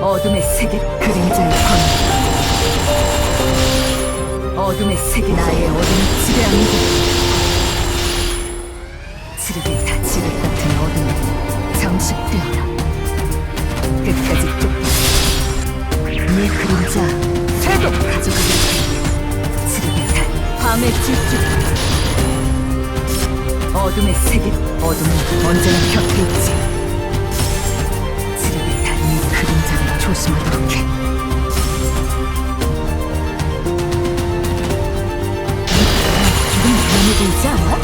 어둠의 세계 그림자의 건 어둠의 세계 나의 어둠을 지배하는 곳 지르게 다 지를 같은 어둠에 잠식되어라. 끝까지 쫓네 그림자 새도! 가져가겠다 지르게 다 밤의 질주. 어둠의 세계 어둠은 언제나 곁 보이지 않아?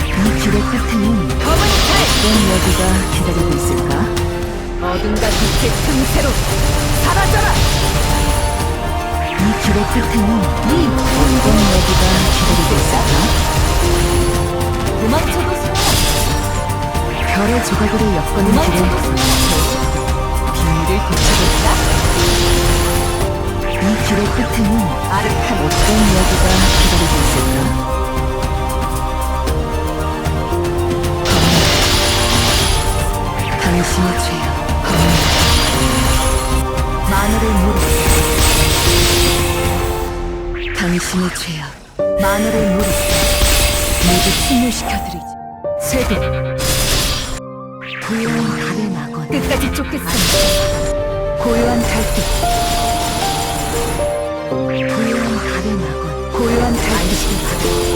이 길의 끝에는 검은 달! 어떤 여기가 기다리고 있을까? 어둠과 빛의 틈새로 사라져라! 이 길의 끝에는 이 어떤 여기가 기다리고 있을까? 도망쳐도 소용 별의 조각으로 엮어낸 길에 비밀을 되찾을까? 이 길의 끝에는 아르칸 어떤 이야기가 기다리고 있을까? 마늘의 무릎 당신의 죄야 마늘의 무릎 모두 침몰시켜드리지. 세계 고요한 달의 낙원. 끝까지 쫓겠습니다. 고요한 달빛. 고요한 달의 낙원. 고요한 달빛이 세상